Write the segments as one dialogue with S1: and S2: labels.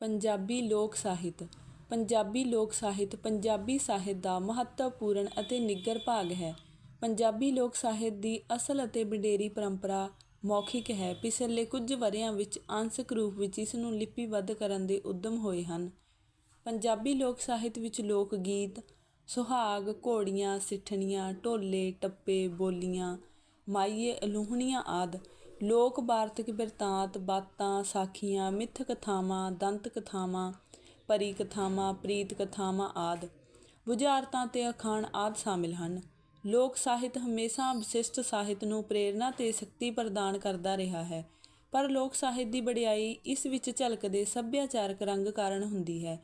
S1: ਪੰਜਾਬੀ ਲੋਕ ਸਾਹਿਤ। ਪੰਜਾਬੀ ਲੋਕ ਸਾਹਿਤ ਪੰਜਾਬੀ ਸਾਹਿਤ ਦਾ ਮਹੱਤਵਪੂਰਨ ਅਤੇ ਨਿੱਘਰ ਭਾਗ ਹੈ। ਪੰਜਾਬੀ ਲੋਕ ਸਾਹਿਤ ਦੀ ਅਸਲ ਅਤੇ ਵਡੇਰੀ ਪਰੰਪਰਾ ਮੌਖਿਕ ਹੈ। ਪਿਛਲੇ ਕੁਝ ਵਰ੍ਹਿਆਂ ਵਿੱਚ ਅੰਸ਼ਕ ਰੂਪ ਵਿੱਚ ਇਸ ਨੂੰ ਲਿਪੀਬੱਧ ਕਰਨ ਦੇ ਉੱਦਮ ਹੋਏ ਹਨ। ਪੰਜਾਬੀ ਲੋਕ ਸਾਹਿਤ ਵਿੱਚ ਲੋਕ ਗੀਤ, ਸੁਹਾਗ, ਘੋੜੀਆਂ, ਸਿੱਠਣੀਆਂ, ਢੋਲੇ, ਟੱਪੇ, ਬੋਲੀਆਂ, ਮਾਈਏ, ਅਲੂਹਣੀਆਂ ਆਦਿ ਲੋਕ ਵਾਰਤਕ ਬਿਰਤਾਂਤ, ਬਾਤਾਂ, ਸਾਖੀਆਂ, ਮਿੱਥ ਕਥਾਵਾਂ, ਦੰਤ ਕਥਾਵਾਂ, ਪਰੀ ਕਥਾਵਾਂ, ਪ੍ਰੀਤ ਕਥਾਵਾਂ ਆਦਿ ਬੁਝਾਰਤਾਂ ਤੇ ਅਖਾਣ ਆਦਿ ਸ਼ਾਮਿਲ ਹਨ। ਲੋਕ ਸਾਹਿਤ ਹਮੇਸ਼ਾ ਵਿਸ਼ਿਸ਼ਟ ਸਾਹਿਤ ਨੂੰ ਪ੍ਰੇਰਨਾ ਤੇ ਸ਼ਕਤੀ ਪ੍ਰਦਾਨ ਕਰਦਾ ਰਿਹਾ ਹੈ, ਪਰ ਲੋਕ ਸਾਹਿਤ ਦੀ ਵਡਿਆਈ ਇਸ ਵਿੱਚ ਝਲਕਦੇ ਸੱਭਿਆਚਾਰਕ ਰੰਗ ਕਾਰਨ ਹੁੰਦੀ ਹੈ।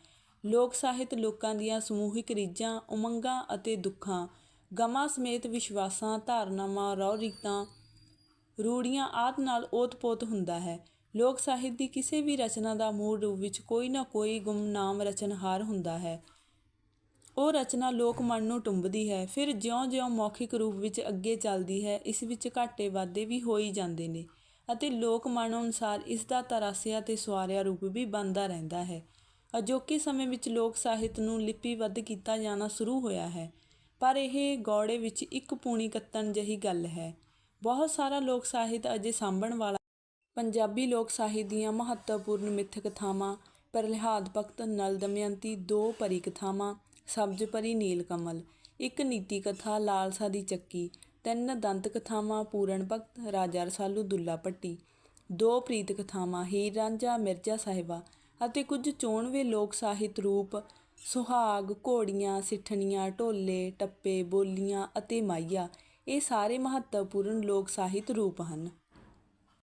S1: ਲੋਕ ਸਾਹਿਤ ਲੋਕਾਂ ਦੀਆਂ ਸਮੂਹਿਕ ਰੀਝਾਂ, ਉਮੰਗਾਂ ਅਤੇ ਦੁੱਖਾਂ, ਗਮਾਂ ਸਮੇਤ ਵਿਸ਼ਵਾਸਾਂ, ਧਾਰਨਾਵਾਂ ਰਹੁ ਰੀਤਾਂ ਰੂੜੀਆਂ ਆਦਿ ਨਾਲ ਓਤ-ਪੋਤ ਹੁੰਦਾ ਹੈ। ਲੋਕ ਸਾਹਿਤ ਦੀ ਕਿਸੇ ਵੀ ਰਚਨਾ ਦਾ ਮੂਲ ਰੂਪ ਵਿੱਚ ਕੋਈ ਨਾ ਕੋਈ ਗੁੰਮਨਾਮ ਰਚਨਹਾਰ ਹੁੰਦਾ ਹੈ। ਉਹ ਰਚਨਾ ਲੋਕ ਮਨ ਨੂੰ ਟੁੰਬਦੀ ਹੈ, ਫਿਰ ਜਿਉਂ-ਜਿਉਂ ਮੌਖਿਕ ਰੂਪ ਵਿੱਚ ਅੱਗੇ ਚੱਲਦੀ ਹੈ, ਇਸ ਵਿੱਚ ਘਾਟੇ ਵਾਧੇ ਵੀ ਹੋਈ ਜਾਂਦੇ ਨੇ ਅਤੇ ਲੋਕ ਮਨ ਅਨੁਸਾਰ ਇਸ ਦਾ ਤਰਾਸਿਆ ਤੇ ਸਵਾਰਿਆ ਰੂਪ ਵੀ ਬਣਦਾ ਰਹਿੰਦਾ ਹੈ। ਅਜੋਕੇ ਸਮੇਂ ਵਿੱਚ ਲੋਕ ਸਾਹਿਤ ਨੂੰ ਲਿਪੀਬੱਧ ਕੀਤਾ ਜਾਣਾ ਸ਼ੁਰੂ ਹੋਇਆ ਹੈ, ਪਰ ਇਹ ਗੌੜੇ ਵਿੱਚ ਇੱਕ ਪੂਣੀ ਕੱਤਣ ਜਿਹੀ ਗੱਲ ਹੈ। ਬਹੁਤ ਸਾਰਾ ਲੋਕ ਸਾਹਿਤ ਅਜੇ ਸਾਂਭਣ ਵਾਲਾ ਪੰਜਾਬੀ ਲੋਕ ਸਾਹਿਤ ਦੀਆਂ ਮਹੱਤਵਪੂਰਨ ਮਿੱਥ ਕਥਾਵਾਂ ਪ੍ਰਹਿਲਾਦ ਭਗਤ, ਨਲ ਦਮਯੰਤੀ, ਦੋ ਪਰੀ ਕਥਾਵਾਂ, ਸਬਜ਼ ਪਰੀ, ਨੀਲ ਕਮਲ, ਇੱਕ ਨੀਤੀ ਕਥਾ, ਲਾਲਸਾ ਦੀ ਚੱਕੀ, ਤਿੰਨ ਦੰਤ ਕਥਾਵਾਂ, ਪੂਰਨ ਭਗਤ, ਰਾਜਾ ਰਸਾਲੂ, ਦੁੱਲਾ ਭੱਟੀ। ਦੋ ਪ੍ਰੀਤ ਕਥਾਵਾਂ, ਹੀਰ ਰਾਂਝਾ, ਮਿਰਜ਼ਾ ਸਾਹਿਬਾ ਅਤੇ ਕੁਝ ਚੋਣਵੇਂ ਲੋਕ ਸਾਹਿਤ ਰੂਪ, ਸੁਹਾਗ, ਘੋੜੀਆਂ, ਸਿੱਠਣੀਆਂ, ਢੋਲੇ, ਟੱਪੇ, ਬੋਲੀਆਂ ਅਤੇ ਮਾਈਆ। ਇਹ ਸਾਰੇ ਮਹੱਤਵਪੂਰਨ ਲੋਕ ਸਾਹਿਤ ਰੂਪ ਹਨ।